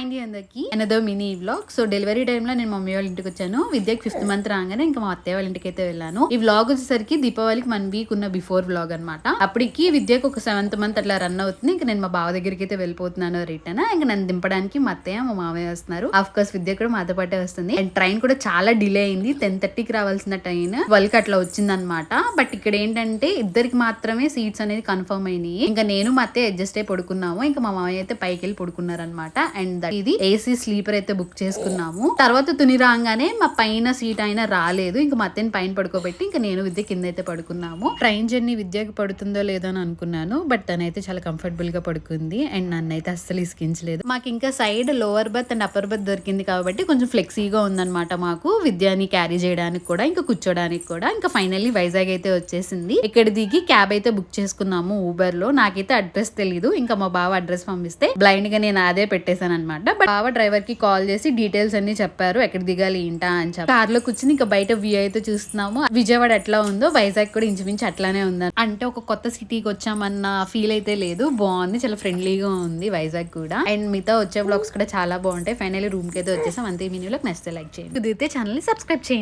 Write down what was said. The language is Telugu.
హాయ్ అండి అందరికి. Another mini vlog so delivery టైమ్లో నేను మమ్మీ వాళ్ళ ఇంటికి వచ్చాను. విద్యకి ఫిఫ్త్ మంత్ రాగానే ఇంకా మా అత్తయ్య వాళ్ళ ఇంటికి అయితే వెళ్ళాను. ఈ వ్లాగ్ వచ్చేసరికి దీపావళికి వన్ వీక్ ఉన్న బిఫోర్ వ్లాగ్ అనమాట అప్పటికి విద్యకు ఒక సెవెంత్ మంత్ అట్లా రన్ అవుతుంది. ఇంకా నేను మా బావ దగ్గరికి అయితే వెళ్ళిపోతున్నాను రిటర్న్ ఇంకా నన్ను దింపడానికి మా అత్తయ్య మా మామయ్య వస్తున్నారు. ఆఫ్ కోర్స్ విద్య కూడా మాతో పాటే వస్తుంది. అండ్ ట్రైన్ కూడా చాలా డిలే అయింది. టెన్ థర్టీకి రావాల్సిన ట్రైన్ ట్వెల్వ్ అట్లా వచ్చింది అనమాట బట్ ఇక్కడ ఏంటంటే ఇద్దరికి మాత్రమే సీట్స్ అనేది కన్ఫర్మ్ అయినాయి. ఇంకా నేను మా అత్తయ్య అడ్జస్ట్ అయి పడుకున్నాము. ఇంకా మా మామయ్య అయితే పైకి వెళ్ళి పడుకున్నారు అనమాట ఇది ఏసీ స్లీపర్ అయితే బుక్ చేసుకున్నాము. తర్వాత తుని రాగానే మా పైన సీట్ అయినా రాలేదు. ఇంకా మా అత్తని పైన పడుకోబెట్టి ఇంకా నేను విద్య కింద అయితే పడుకున్నాము. ట్రైన్ జర్నీ విద్యకి పడుతుందో లేదో అని అనుకున్నాను. బట్ తనైతే చాలా కంఫర్టబుల్గా పడుకుంది. అండ్ నన్ను అయితే అస్సలు ఇసుకించలేదు. మాకు ఇంకా side lower berth and upper berth దొరికింది కాబట్టి కొంచెం ఫ్లెక్సీగా ఉందన్నమాట మాకు. విద్యాని క్యారీ చేయడానికి కూడా ఇంకా కూర్చోడానికి కూడా. ఇంకా ఫైనల్లీ వైజాగ్ అయితే వచ్చేసింది. ఇక్కడ దిగి క్యాబ్ అయితే బుక్ చేసుకున్నాము ఊబర్లో. నాకైతే అడ్రస్ తెలియదు ఇంకా మా బావ అడ్రస్ పంపిస్తే బ్లైండ్గా నేను అదే పెట్టేశాను అనమాట బట్ బావ డ్రైవర్కి కాల్ చేసి డీటెయిల్స్ అన్ని చెప్పారు. ఎక్కడ దిగాలి ఏంటా అని చెప్పి. కార్లో కూర్చుని ఇంకా బయట వ్యూ అయితే చూస్తున్నాము. విజయవాడ ఎట్లా ఉందో వైజాగ్ కూడా ఇంచుమించు అట్లానే ఉంది. అంటే ఒక కొత్త సిటీకి వచ్చామన్న ఫీల్ అయితే లేదు. బాగుంది చాలా ఫ్రెండ్లీగా ఉంది వైజాగ్ కూడా. అండ్ మిగతా వచ్చే బ్లాగ్స్ కూడా చాలా బాగుంటాయి. ఫైనల్లీ రూమ్కి అయితే వచ్చేసాం. అంతే మీ లైక్ చేయండి. కుదిరితే ఛానల్ని సబ్స్క్రైబ్ చేయండి.